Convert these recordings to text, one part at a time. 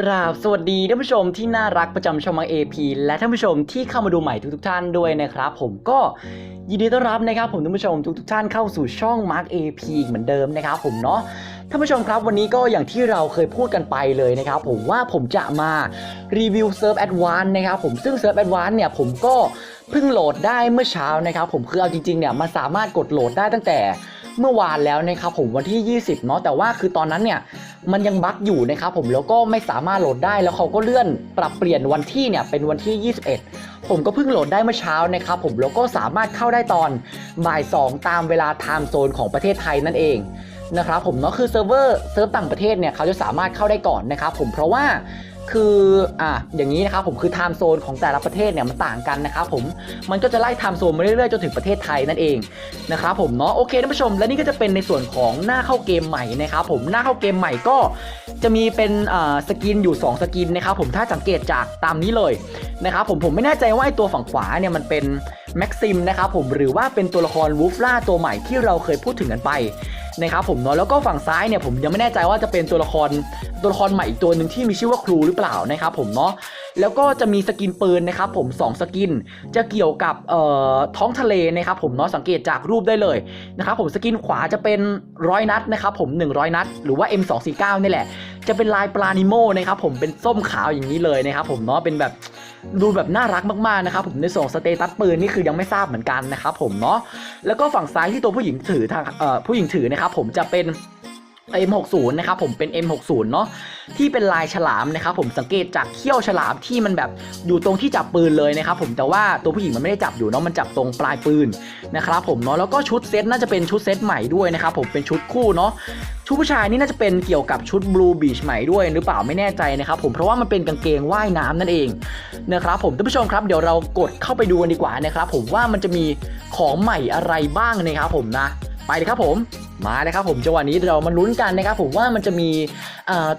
กราบสวัสดีท่านผู้ชมที่น่ารักประจำช่องมังเอพีและท่านผู้ชมที่เข้ามาดูใหม่ทุกๆท่านด้วยนะครับผมก็ยินดีต้อนรับนะครับผมท่านผู้ชมทุกๆท่านเข้าสู่ช่องมาร์กเอพีเหมือนเดิมนะครับผมเนาะท่านผู้ชมครับวันนี้ก็อย่างที่เราเคยพูดกันไปเลยนะครับผมว่าผมจะมารีวิวเซิร์ฟแอดวานนะครับผมซึ่งเซิร์ฟแอดวานเนี่ยผมก็เพิ่งโหลดได้เมื่อเช้านะครับผมคือเอาจริงๆเนี่ยมันสามารถกดโหลดได้ตั้งแต่ เมื่อวานแล้วนะครับผมวันที่ 20เนาะแต่ว่าคือตอนนั้นเนี่ยมันยังบั๊กอยู่นะครับผมแล้วก็ไม่สามารถโหลดได้แล้วเขาก็เลื่อนปรับเปลี่ยนวันที่เนี่ยเป็นวันที่ 21 ผมก็เพิ่งโหลดได้เมื่อเช้านะครับผมแล้วก็สามารถเข้าได้ตอนบ่าย 2 ตามเวลาไทม์โซนของประเทศไทยนั่นเองนะครับผมเนาะคือเซิร์ฟเวอร์เซิร์ฟต่างประเทศเนี่ยเขาจะสามารถเข้าได้ก่อนนะครับผมเพราะว่า คืออะอย่างนี้นะครับผมคือไทม์โซนของแต่ละประเทศเนี่ยมันต่างกันนะครับผมมันก็จะไล่ไทม์โซนมาเรื่อยๆจนถึงประเทศไทยนั่นเองนะครับผมเนาะโอเคท่านผู้ชม และนี่ก็จะเป็นในส่วนของหน้าเข้าเกมใหม่นะครับผมหน้าเข้าเกมใหม่ก็จะมีเป็นอ่าสกินอยู่ 2 สกินนะครับผมถ้าสังเกตจากตามนี้เลยนะครับผมผมไม่แน่ใจว่าตัวฝั่งขวาเนี่ยมันเป็นแม็กซิมนะครับผมหรือว่าเป็นตัวละครวูฟล่าตัวใหม่ที่เราเคยพูดถึงกันไป นะครับผมเนาะแล้วก็ฝั่งซ้ายเนี่ยผมยังไม่แน่ใจว่าจะเป็นตัวละครตัวละครใหม่อีกตัวหนึ่งที่มีชื่อว่าครูหรือเปล่านะครับผมเนาะแล้วก็จะมีสกินปืนนะครับผมสองสกิน จะเกี่ยวกับเอ่อท้องทะเลนะครับผมเนาะสังเกตจากรูปได้เลยนะครับผมสกินขวาจะเป็นร้อยนัดนะครับผม 100 นัด หรือว่า M249 นี่แหละ จะเป็นลายปลานิโมนะครับผมเป็นส้มขาวอย่างนี้เลยนะครับผมเนาะเป็นแบบ ดูแบบน่ารักมากๆนะครับผมในส่วนของสเตตัสปืนนี่คือยังไม่ทราบเหมือนกันนะครับผมเนาะแล้วก็ฝั่งซ้ายที่ตัวผู้หญิงถือทางเอ่อผู้หญิงถือนะครับผมจะเป็น M60 นะครับผมเป็น M60 เนาะที่เป็นลายฉลามนะครับผมสังเกตจากเขี้ยวฉลามที่มันแบบอยู่ตรงที่จับปืนเลยนะครับผมแต่ว่าตัวผู้หญิงมันไม่ได้จับอยู่เนาะมันจับตรงปลายปืนนะครับผมเนาะแล้วก็ชุดเซตน่าจะเป็นชุดเซตใหม่ด้วยนะครับผมเป็นชุดคู่เนาะ ชุดผู้ชายนี่น่าจะเป็นเกี่ยวกับชุด Blue Beach ใหม่ด้วยหรือเปล่าไม่แน่ใจนะครับผมเพราะว่ามันเป็นกางเกงว่ายน้ำนั่นเองนะครับผมท่านผู้ชมครับเดี๋ยวเรากดเข้าไปดูกันดีกว่านะครับผมว่ามันจะมีของใหม่อะไรบ้างนะครับผมนะ ไปเลยครับผมมาเลยครับผมจังหวะนี้เรามาลุ้นกันนะครับผมว่ามันจะมี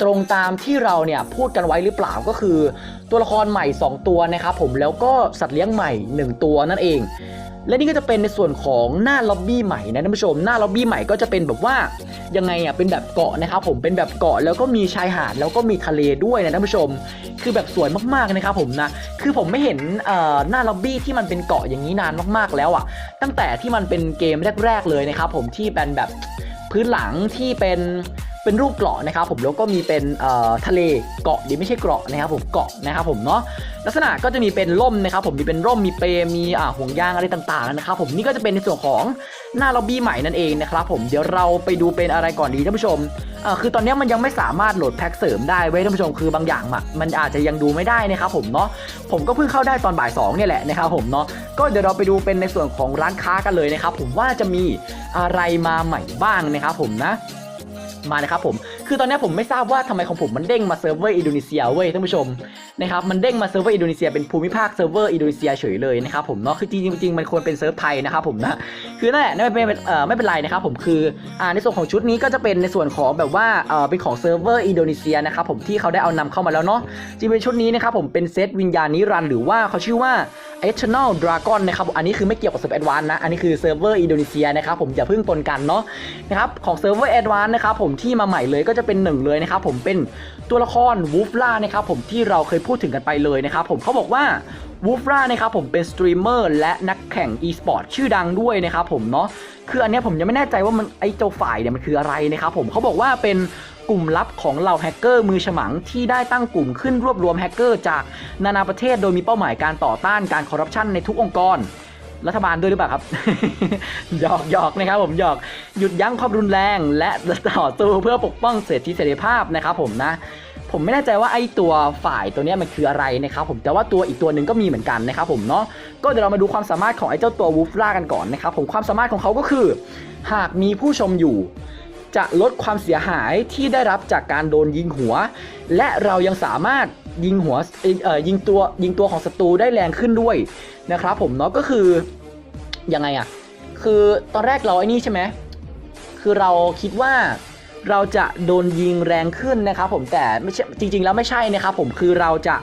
ตรงตามที่เราเนี่ยพูดกันไว้หรือเปล่าก็คือ ตัวละครใหม่ 2 ตัวนะครับผมแล้วก็สัตว์เลี้ยงใหม่ 1 ตัวนั่นเอง และนี่ก็จะเป็นในส่วนของหน้าล็อบบี้ใหม่นะท่านผู้ชม หน้าล็อบบี้ใหม่ก็จะเป็นแบบว่า ยังไงอะเป็นแบบเกาะนะครับผมเป็นแบบเกาะแล้วก็มีชายหาดแล้วก็มีทะเลด้วยนะท่านผู้ชม คือแบบสวยมากๆนะครับผมนะคือผมไม่เห็นหน้าล็อบบี้ที่มันเป็นเกาะอย่างนี้นานมากๆแล้วอะ ตั้งแต่ที่มันเป็นเกมแรก ๆ เลยนะครับผมที่เป็นแบบพื้นหลังที่เป็นเป็นรูปเกาะนะครับผมแล้วก็มีเป็นทะเลเกาะดีไม่ใช่เกาะนะครับผมเกาะนะครับผมเนาะ ลักษณะก็จะมีเป็นร่มนะครับผมมีเป็นร่มมีเปรมีอ่าห่วงยางอะไรต่างๆนะครับผมนี่ก็จะเป็นในส่วนของหน้าล็อบบี้ใหม่นั่นเองนะครับผมเดี๋ยวเราไปดูเป็นอะไรก่อนดีท่านผู้ชมอ่าคือตอนนี้มันยังไม่สามารถโหลดแพ็กเสริมได้เว้ยท่านผู้ชมคือบางอย่างมันอาจจะยังดูไม่ได้นะครับผมเนาะผมก็เพิ่งเข้าได้ตอนบ่าย2เนี่ยแหละนะครับผมเนาะก็เดี๋ยวเราไปดูเป็นในส่วนของร้านค้ากันเลยนะครับผมว่าจะมีอะไรมาใหม่บ้างนะครับผมนะมานะครับผม คือตอนนี้ผมไม่ทราบว่าทำไมของผมมันเด้งมาเซิร์ฟเวอร์อินโดนีเซียเว้ยท่านผู้ชมนะครับมันเด้งมาเซิร์ฟเวอร์อินโดนีเซียเป็นภูมิภาคเซิร์ฟเวอร์อินโดนีเซียเฉยเลยนะครับผมเนาะคือจริงๆจริงมันควรเป็นเซิร์ฟไทยนะครับผมนะคือนั่นแหละไม่เป็นเอ่อไม่เป็นไรนะครับผมคืออ่าในส่วนของชุดนี้ก็จะเป็นในส่วนของแบบว่าเอ่อเป็นของเซิร์ฟเวอร์อินโดนีเซียนะครับผมที่เขาได้เอานำเข้ามาแล้วเนาะจริงๆเป็นชุดนี้นะครับผมเป็นเซตวิญญาณนิรันดร์หรือว่าเขาชื่อว่า Eternal Dragon นะครับอันนี้คือไม่เกี่ยวกับเซิร์ฟแอดวานนะ อันนี้คือเซิร์ฟเวอร์อินโดนีเซียนะครับผมอย่าเพิ่งปนกันเนาะนะครับของเซิร์ฟเวอร์แอดวานนะครับผมที่มาใหม่เลยก็จะเป็นหนึ่งเลยนะครับผมเป็นตัวละครวูฟล่านะครับผมที่เราเคยพูดถึงกันไปเลยนะครับผมเขาบอกว่าวูฟล่านะครับผมเป็นสตรีมเมอร์และนักแข่ง e-sport ชื่อดังด้วยนะครับผมเนาะคืออันนี้ผมยังไม่แน่ใจว่ามันไอ้เจ้าฝ่ายเนี่ยมันคืออะไรนะครับผมเขาบอกว่าเป็น กลุ่มลับของเหล่าแฮกเกอร์มือฉมังที่ได้ตั้งกลุ่มขึ้นรวบรวมแฮกเกอร์จากนานาประเทศโดยมีเป้าหมายการต่อต้านการคอร์รัปชันในทุกองค์กรรัฐบาลด้วยหรือเปล่าครับ หยอกหยอกนะครับผมหยอกหยุดยั้งความรุนแรง และต่อสู้เพื่อปกป้องเสรีเสรีภาพนะครับผมนะ ผมไม่แน่ใจว่าไอ้ตัวฝ่ายตัวนี้มันคืออะไรนะครับผมแต่ว่าตัวอีกตัวหนึ่งก็มีเหมือนกันนะครับผมเนาะก็เดี๋ยวเรามาดูความสามารถของไอ้เจ้าตัววูฟล่ากันก่อนนะครับผมความสามารถของเขาก็คือ หากมีผู้ชมอยู่ จะลดความเสียหายที่ได้รับจากการโดนยิงหัว และเรายังสามารถยิงหัวเอ่อยิงตัวยิงตัวของศัตรูได้แรงขึ้นด้วยนะครับผมเนาะก็คือยังไงอะคือตอนแรกเราไอ้นี่ใช่ไหมคือเราคิดว่าเราจะโดนยิงแรงขึ้นนะครับผมแต่ไม่ใช่จริง ๆ แล้วไม่ใช่นะครับผมคือเราจะ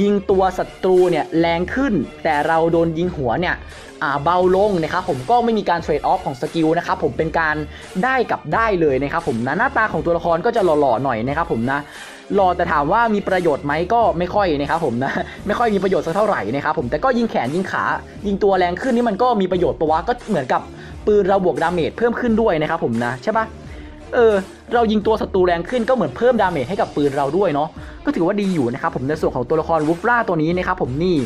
ยิงตัวศัตรูเนี่ยแรงขึ้น แต่เราโดนยิงหัวเนี่ยเบาลงนะครับผมก็ไม่มีการเทรดออฟของสกิลนะครับผมเป็นการได้กับได้เลยนะครับผมนะหน้าตาของตัวละครก็จะหล่อๆหน่อยนะครับผมนะรอแต่ถามว่ามีประโยชน์ไหมก็ไม่ค่อยนะครับผมนะไม่ค่อยมีประโยชน์สักเท่าไหร่นะครับผมแต่ก็ยิงแขนยิงขา ยิงตัวแรงขึ้นนี่มันก็มีประโยชน์ปะวะก็เหมือนกับปืนเราบวกดาเมจเพิ่มขึ้นด้วยนะครับผมนะใช่ปะเออเรายิงตัวศัตรูแรงขึ้นก็เหมือนเพิ่มดาเมจให้กับปืนเราด้วยเนาะ ก็ถือว่าดีอยู่นะครับผมในส่วนของตัวละครวูฟล่าตัวนี้นะครับผมนี่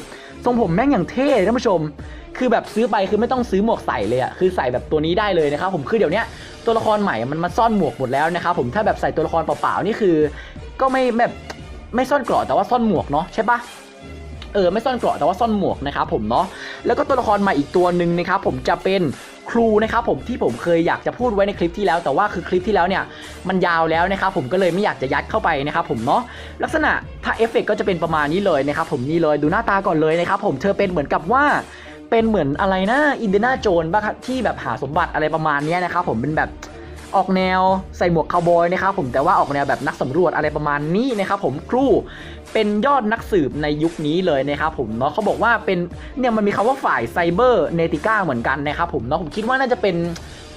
ทรงผมแม่งอย่างเท่ท่านผู้ชม คือแบบซื้อไปคือไม่ต้องซื้อหมวกใส่เลยอะคือใส่แบบตัวนี้ได้เลยนะครับผมคือเดี๋ยวนี้ตัวละครใหม่มันมาซ่อนหมวกหมดแล้วนะครับผมถ้าแบบใส่ตัวละครเปล่าๆนี่คือ ก็ไม่แบบไม่ซ่อนเกราะแต่ว่าซ่อนหมวกเนาะใช่ปะ เออไม่ซ่อนเกราะแต่ว่าซ่อนหมวกนะครับผมเนาะแล้วก็ตัวละครใหม่อีกตัวหนึ่งนะครับผมจะเป็นครูนะครับผมที่ผมเคยอยากจะพูดไว้ในคลิปที่แล้ว แต่ว่าคือคลิปที่แล้วเนี่ยมันยาวแล้วนะครับผมก็เลยไม่อยากจะยัดเข้าไปนะครับผมเนาะลักษณะถ้าเอฟเฟกก็จะเป็นประมาณนี้เลยนะครับผมนี่เลยดูหน้าตาก่อนเลยนะครับผมเธอเป็นเหมือนกับว่าเป็นเหมือนอะไรนะอินเดน่าโจนบ้างที่แบบหาสมบัติอะไรประมาณนี้นะครับผมเป็นแบบ ออกแนวใส่หมวกคาวบอยนะครับผมแต่ว่าออกแนวแบบนักสำรวจอะไรประมาณนี้นะครับผมครูเป็นยอดนักสืบในยุคนี้เลยนะครับผมเนาะเขาบอกว่าเป็นเนี่ยมันมีคำว่าฝ่ายไซเบอร์เนติก้าเหมือนกันนะครับผมเนาะผมคิดว่าน่าจะเป็น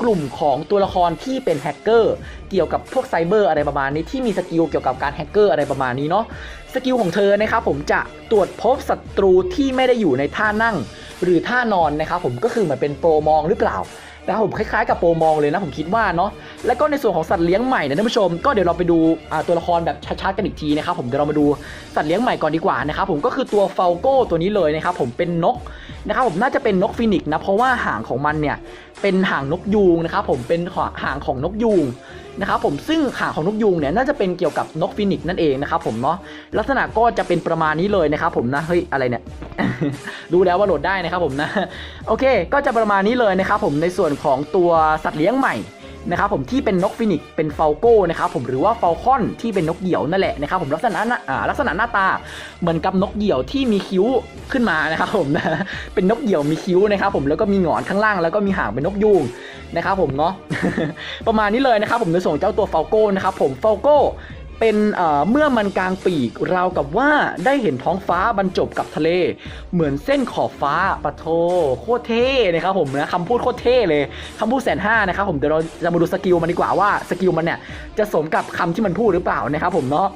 กลุ่มของตัวละครที่เป็นแฮกเกอร์เกี่ยวกับพวกไซเบอร์อะไรประมาณนี้ที่มีสกิลเกี่ยวกับการแฮกเกอร์อะไรประมาณนี้เนาะสกิลของเธอนะครับผมจะตรวจพบศัตรูที่ไม่ได้อยู่ในท่านั่ง หรือท่านอนนะครับผมก็คือเหมือนเป็นโปรมองหรือเปล่า นะครับผมคล้ายๆกับโปรมองเลยนะผมคิดว่าเนาะแล้วก็ในส่วนของสัตว์เลี้ยงใหม่นะท่านผู้ชม ก็เดี๋ยวเราไปดูตัวละครแบบชัดๆกันอีกทีนะครับผมเดี๋ยวเรามาดูสัตว์เลี้ยงใหม่ก่อนดีกว่านะครับผมก็คือตัวเฟลโก้ตัวนี้เลยนะครับผมเป็นนกนะครับผมน่าจะเป็นนกฟินิกซ์นะเพราะว่าหางของมันเนี่ยเป็นหางนกยูงนะครับผมเป็นหางของนกยูง นะครับผมซึ่งหางของนกยูงเนี่ยน่าจะเป็นเกี่ยวกับนกฟินิกซ์นั่นเองนะครับผมเนาะลักษณะก็จะเป็นประมาณนี้เลยนะครับผมนะเฮ้ยอะไรเนี่ยดูแล้วว่าโหลดได้นะครับผมนะโอเค ก็จะประมาณนี้เลยนะครับผมในส่วนของตัวสัตว์เลี้ยงใหม่ นะครับผมที่เป็นนกฟินิกเป็นเฟลโก้นะครับผมหรือว่าเฟลคอนที่เป็นนกเหยี่ยวนั่นแหละนะครับผมลักษณะหน้าอ่าลักษณะหน้าตาเหมือนกับนกเหยี่ยวที่มีคิ้วขึ้นมานะครับผมนะเป็นนกเหยี่ยวมีคิ้วนะครับผมแล้วก็มีหงอนข้างล่าง แล้วก็มีหางเป็นนกยูงนะครับผมเนาะประมาณนี้เลยนะครับผมในส่วนของเจ้าตัวเฟลโก้นะครับผมเฟลโก้ เป็นเมื่อมันกลางปีกราวกับว่าได้เห็นท้องฟ้าบรรจบกับทะเล เหมือนเส้นขอบฟ้าปะโทโคตรเท่นะครับผมนะคำพูดโคตรเท่เลยคำพูดแสนห้านะครับผมเดี๋ยวเราจะมาดูสกิลมันดีกว่าว่าสกิลมันเนี่ยจะสมกับคำที่มันพูดหรือเปล่านะครับผมเนาะ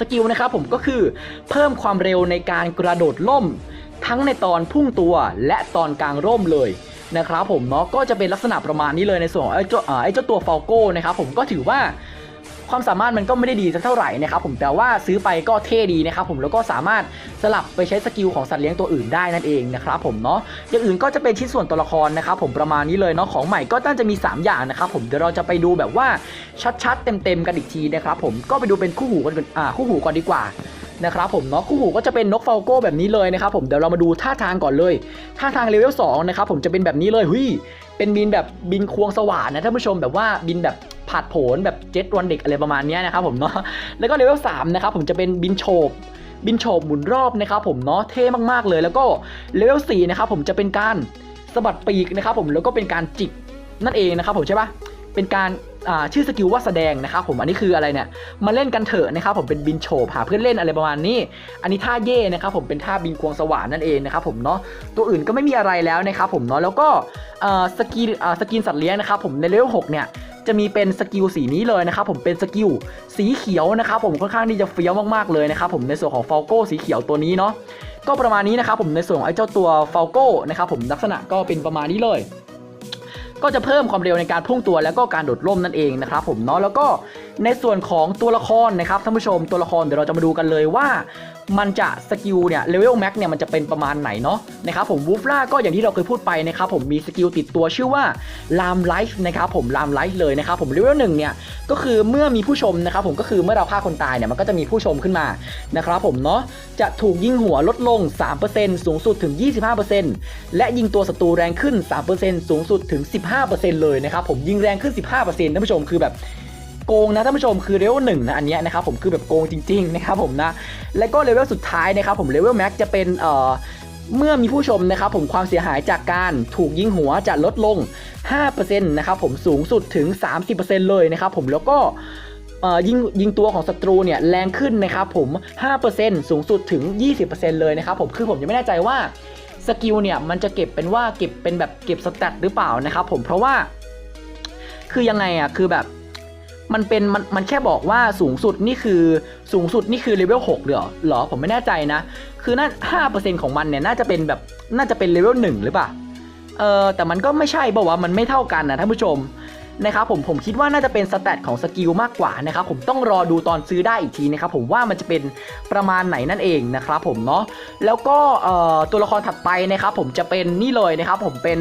สกิลนะครับผมก็คือเพิ่มความเร็วในการกระโดดล่ม ทั้งในตอนพุ่งตัวและตอนกลางร่มเลยนะครับผมเนาะก็จะเป็นลักษณะประมาณนี้เลยในส่วนไอ้เจ้าไอ้เจ้าตัวฟอลโก้นะครับผมก็ถือว่า ความสามารถมันก็ไม่ได้ดีสักเท่าไหร่นะครับผมแต่ว่าซื้อไปก็เท่ดีนะครับผมแล้วก็สามารถสลับไปใช้สกิลของสัตว์เลี้ยงตัวอื่นได้นั่นเองนะครับผมเนาะอย่างอื่นก็จะเป็นชิ้นส่วนตัวละครนะครับผมประมาณนี้เลยเนาะของใหม่ก็น่าจะมี 3 อย่างนะครับผมเดี๋ยวเราจะไปดูแบบว่าชัดๆ เต็มๆกันอีกทีนะครับผมก็ไปดูเป็นคู่หูกันก่อนอ่าคู่หูก่อนดีกว่านะครับผมเนาะคู่หูก็จะเป็นนกฟลโก้แบบนี้เลยนะครับผมเดี๋ยวเรามาดูท่าทางก่อนเลยท่าทางเลเวล2นะครับผมจะเป็นแบบนี้เลยหุยเป็นบินแบบบินควงสว่านนะท่านผู้ชมแบบว่าบินแบบ ผาดโผนแบบเจ็ตวันเด็กอะไรประมาณนี้นะครับผมเนาะแล้วก็เลเวล3นะครับผมจะเป็นบินโฉบบินโฉบหมุนรอบนะครับผมเนาะเท่มากๆเลย แล้วก็เลเวล4นะครับผมจะเป็นการสะบัดปีกนะครับผมแล้วก็เป็นการจิกนั่นเองนะครับผมใช่ปะเป็นการชื่อสกิลว่าแสดงนะครับผมอันนี้คืออะไรเนี่ยมาเล่นกันเถอะนะครับผมเป็นบินโฉบหาเพื่อนเล่นอะไรประมาณนี้ อันนี้ท่าเย่นะครับผมเป็นท่าบินควงสว่านนั่นเองนะครับผมเนาะตัวอื่นก็ไม่มีอะไรแล้วนะครับผมเนาะแล้วก็สกิลสกินสัตว์เลี้ยงนะครับผมในเลเวล6เนี่ย จะมีเป็นสกิลสีนี้เลยนะครับผมเป็นสกิลสีเขียวนะครับผมค่อนข้างที่จะเฟี้ยวมากๆเลยนะครับผมในส่วนของฟลโก้สีเขียวตัวนี้เนาะก็ประมาณนี้นะครับผมในส่วนของไอ้เจ้าตัวฟลโก้นะครับผมลักษณะก็เป็นประมาณนี้เลยก็จะเพิ่มความเร็วในการพุ่งตัวแล้วก็การโดดร่มนั่นเองนะครับผมเนาะแล้วก็ ในส่วนของตัวละครนะครับท่านผู้ชมตัวละครเดี๋ยวเราจะมาดูกันเลยว่า มันจะสกิลเนี่ยเลเวลแม็กเนี่ยมันจะเป็นประมาณไหนเนาะนะครับผมวูฟล่าก็อย่างที่เราเคยพูดไปนะครับผมมีสกิลติดตัวชื่อว่าลามไลฟ์นะครับผมลามไลฟ์เลยนะครับผมเลเวลหนึ่งเนี่ยก็คือเมื่อมีผู้ชมนะครับผมก็คือเมื่อเราฆ่าคนตายเนี่ยมันก็จะมีผู้ชมขึ้นมานะครับผมเนาะจะถูกยิงหัวลดลง 3%สูงสุดถึง 25%และยิงตัวศัตรูแรงขึ้น 3%สูงสุดถึง 15%เลยนะครับผมยิงแรงขึ้น 15%ท่านผู้ชมคือแบบ โกงนะท่านผู้ชมคือเลเวลหนึ่งนะอันนี้นะครับผมคือแบบโกงจริงๆนะครับผมนะแล้วก็เลเวลสุดท้ายนะครับผมเลเวลแม็กจะเป็นเอ่อเมื่อมีผู้ชมนะครับผมความเสียหายจากการถูกยิงหัวจะลดลง 5%นะครับผมสูงสุดถึง 30%เลยนะครับผมแล้วก็ยิงยิงตัวของศัตรูเนี่ยแรงขึ้นนะครับผม 5%สูงสุดถึง 20%เลยนะครับผมคือผมยังไม่แน่ใจว่าสกิลเนี่ยมันจะเก็บเป็นว่าเก็บเป็นแบบเก็บสแตทหรือเปล่านะครับผมเพราะว่า คือยังไงอะคือแบบ มันเป็นมันมันแค่บอกว่าสูงสุดนี่คือสูงสุดนี่คือเลเวล6เหรอเหรอผมไม่แน่ใจนะ คือน่าห้าเปอร์เซ็นต์ของมันเนี่ยน่าจะเป็นแบบน่าจะเป็นเลเวลหนึ่งหรือเปล่าเออแต่มันก็ไม่ใช่บอกว่ามันไม่เท่ากันนะท่านผู้ชมนะครับผมผมคิดว่าน่าจะเป็นสแตทของสกิลมากกว่านะครับผมต้องรอดูตอนซื้อได้อีกทีนะครับผมว่ามันจะเป็นประมาณไหนนั่นเองนะครับผมเนาะแล้วก็ตัวละครถัดไปนะครับผมจะเป็นนี่เลยนะครับผมเป็น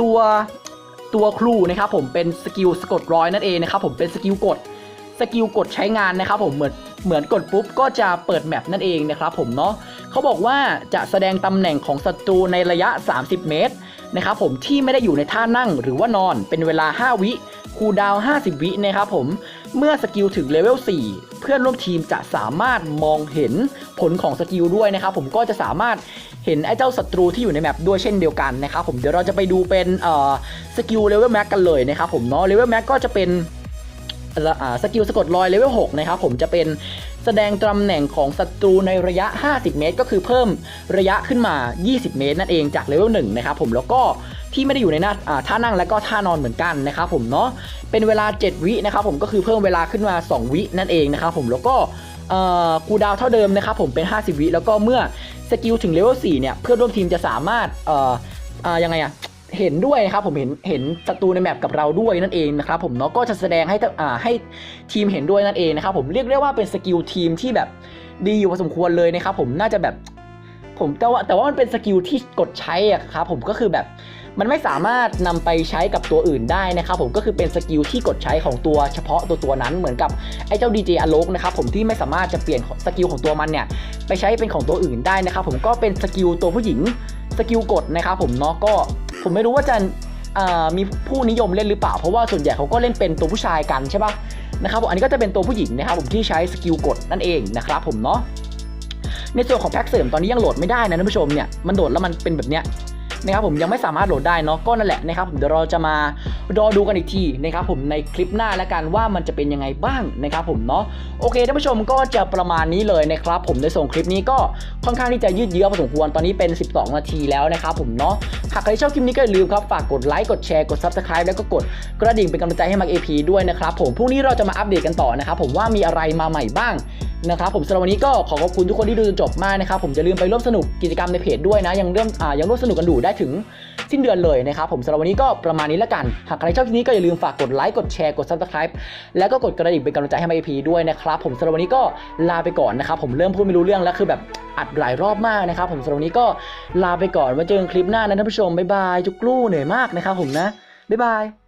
ตัว ตัวครูนะครับผมเป็นสกิลสะกดร้อยนั่นเองนะครับผมเป็นสกิลกดสกิลกดใช้งานนะครับผมเหมือนเหมือนกดปุ๊บก็จะเปิดแมปนั่นเองนะครับผมเนาะเขาบอกว่าจะแสดงตำแหน่งของศัตรูในระยะ 30 เมตรนะครับผมที่ไม่ได้อยู่ในท่านั่งหรือว่านอนเป็นเวลา 5 วิคูดาว 50 วินะครับผม เมื่อสกิลถึงเลเวล4 เพื่อนร่วมทีมจะสามารถมองเห็นผลของสกิลด้วยนะครับผมก็จะสามารถเห็นไอ้เจ้าศัตรูที่อยู่ในแมปด้วยเช่นเดียวกันนะครับผมเดี๋ยวเราจะไปดูเป็นเออสกิลเลเวลแม็กกันเลยนะครับผมเนาะเลเวลแม็กก็จะเป็นอ่าสกิลสะกดรอยเลเวล6นะครับผมจะเป็นแสดงตำแหน่งของศัตรูในระยะ 50 เมตร ก็คือเพิ่มระยะขึ้นมา 20 เมตร นั่นเองจากเลเวล1นะครับผมแล้วก็ ที่ไม่ได้อยู่ในหน้าท่านั่งและก็ท่านอนเหมือนกันนะครับผมเนาะเป็นเวลา 7 วินะครับผมก็คือเพิ่มเวลาขึ้นมา 2 วินั่นเองนะครับผมแล้วก็คูดาวเท่าเดิมนะครับผมเป็น 50 วิแล้วก็เมื่อสกิลถึงเลเวล4เนี่ยเพื่อนร่วมทีมจะสามารถเอ่อยังไงอะเห็นด้วยครับผมเห็นเห็นศัตรูในแมปกับเราด้วยนั่นเองนะครับผมเนาะก็จะแสดงให้ทอ่าให้ทีมเห็นด้วยนั่นเองนะครับผมเรียกได้ว่าเป็นสกิลทีมที่แบบดีอยู่พอสมควรเลยนะครับผมน่าจะแบบผมแต่ว่าแต่ว่ามันเป็นสกิลที่กดใช้อะครับผมก็คือแบบ มันไม่สามารถนำไปใช้กับตัวอื่นได้นะครับผมก็คือเป็นสกิลที่กดใช้ของตัวเฉพาะตัวตัวนั้นเหมือนกับไอ้เจ้า DJ อโลกนะครับผมที่ไม่สามารถจะเปลี่ยนสกิลของตัวมันเนี่ยไปใช้เป็นของตัวอื่นได้นะครับผมก็เป็นสกิลตัวผู้หญิงสกิลกดนะครับผมเนาะก็ผมไม่รู้ว่าจะมีผู้นิยมเล่นหรือเปล่า เพราะว่าส่วนใหญ่เขาก็เล่นเป็นตัวผู้ชายกันใช่ปะนะครับผมอันนี้ก็จะเป็นตัวผู้หญิงนะครับผมที่ใช้สกิลกดนั่นเองนะครับผมเนาะในส่วนของแพ็กเสริมตอนนี้ยังโหลดไม่ได้นะท่านผู้ชมเนี่ยมันโดดแล้วมันเป็นแบบเนี้ย นะครับผมยังไม่สามารถโหลดได้เนาะก็นั่นแหละนะครับผมเดี๋ยวเราจะมารอดูกันอีกทีนะครับผมในคลิปหน้าแล้วกันว่ามันจะเป็นยังไงบ้างนะครับผมเนาะโอเคท่านผู้ชมก็จะประมาณนี้เลยนะครับผมในส่งคลิปนี้ก็ค่อนข้างที่จะยืดเยื้อพอสมควรตอนนี้เป็น 12 นาทีแล้วนะครับผมเนาะหากใครชอบคลิปนี้ก็อย่าลืมครับฝากกดไลค์กดแชร์กด subscribe แล้วก็กดกระดิ่งเป็นกำลังใจให้มัก AP ด้วยนะครับผมพรุ่งนี้เราจะมาอัปเดตกันต่อนะครับผมว่ามีอะไรมาใหม่บ้าง นะครับผมสำหรับวันนี้ก็ขอขอบคุณทุกคนที่ดูจนจบมากนะครับผมจะลืมไปร่วมสนุกกิจกรรมในเพจด้วยนะยังเริ่มอ่ายังร่วมสนุกกันดูได้ถึงสิ้นเดือนเลยนะครับผมสำหรับวันนี้ก็ประมาณนี้แล้วกัน หากใครชอบคลิปนี้ก็อย่าลืมฝากกดไลค์กดแชร์กด subscribe แล้วก็กดกระดิ่งเป็นกำลังใจให้มา AP ด้วยนะครับผมสำหรับวันนี้ก็ลาไปก่อนนะครับผมเริ่มพูดไม่รู้เรื่องแล้วคือแบบอัดหลายรอบมากนะครับผมสำหรับวันนี้ก็ลาไปก่อนมาเจอกันคลิปหน้านะท่านผู้ชมบ๊ายบายจุกลู่เหนื่อยมากนะครับผมนะบ๊ายบาย